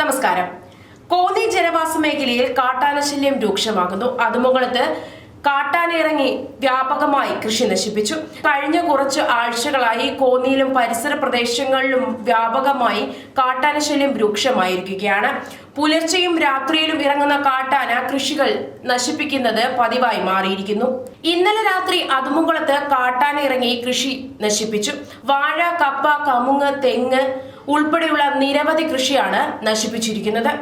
നമസ്കാരം. കോന്നി ജനവാസ മേഖലയിൽ കാട്ടാനശല്യം രൂക്ഷമാകുന്നു. അതുമുകളത്ത് കാട്ടാനിറങ്ങി വ്യാപകമായി കൃഷി നശിപ്പിച്ചു. കഴിഞ്ഞ കുറച്ച് ആഴ്ചകളായി കോന്നിയിലും പരിസര പ്രദേശങ്ങളിലും വ്യാപകമായി കാട്ടാനശല്യം രൂക്ഷമായിരിക്കുകയാണ്. പുലർച്ചെയും രാത്രിയിലും ഇറങ്ങുന്ന കാട്ടാന കൃഷികൾ നശിപ്പിക്കുന്നത് പതിവായി മാറിയിരിക്കുന്നു. ഇന്നലെ രാത്രി അതുമുകളത്ത് കാട്ടാന ഇറങ്ങി കൃഷി നശിപ്പിച്ചു. വാഴ കപ്പ കമുങ്ങ് തെങ്ങ് ഉൾപ്പെടെയുള്ള നിരവധി കൃഷിയാണ് നശിപ്പിച്ചിരിക്കുന്നത്.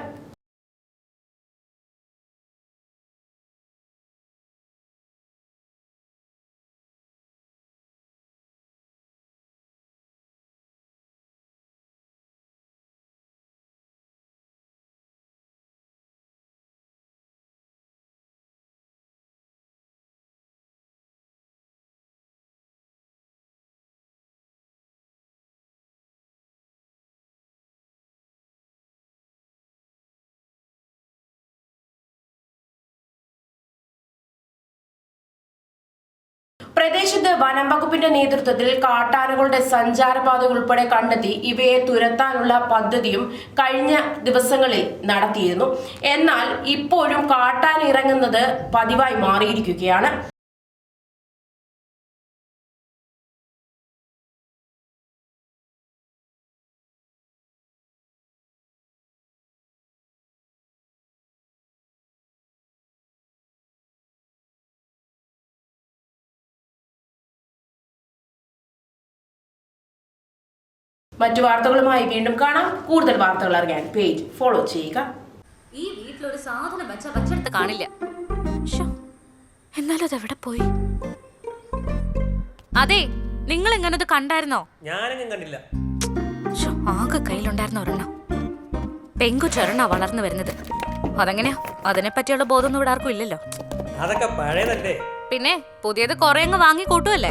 പ്രദേശത്ത് വനം വകുപ്പിന്റെ നേതൃത്വത്തിൽ കാട്ടാനകളുടെ സഞ്ചാരപാതകൾ ഉൾപ്പെടെ കണ്ടെത്തി ഇവയെ തുരത്താനുള്ള പദ്ധതിയും കഴിഞ്ഞ ദിവസങ്ങളിൽ നടത്തിയിരുന്നു. എന്നാൽ ഇപ്പോഴും കാട്ടാന ഇറങ്ങുന്നത് പതിവായി മാറിയിരിക്കുകയാണ്. മറ്റു വാർത്തകളുമായി വീണ്ടും കാണാം. കൂടുതൽ വാർത്തകൾ അറിയാൻ പേജ് ഫോളോ ചെയ്യുക. ഈ വീട്ടിലൊരു സാധനം വെച്ച വെച്ചെടുത്ത് കാണില്ല. ശ്ശോ, എന്നാലും അതെവിടെ പോയി? അതെ നിങ്ങൾ ഇങ്ങനെ അത് കണ്ടായിരുന്നോ? ഞാനെങ്ങും കണ്ടില്ല. ശ്ശോ, ആകെ കയ്യിലുണ്ടായിരുന്ന ഒരെണ്ണം. പെങ്കുച്ചൊരെണ്ണ വളർന്നു വരുന്നത്. അതെങ്ങനെയാ? അതിനെ പറ്റിയുള്ള ബോധമൊന്നും ഇവിടെ ആർക്കും ഇല്ലല്ലോ. അതൊക്കെ പഴയതല്ലേ. പിന്നെ പുതിയത് കുറെ അങ്ങ് വാങ്ങി കൂട്ടുമല്ലേ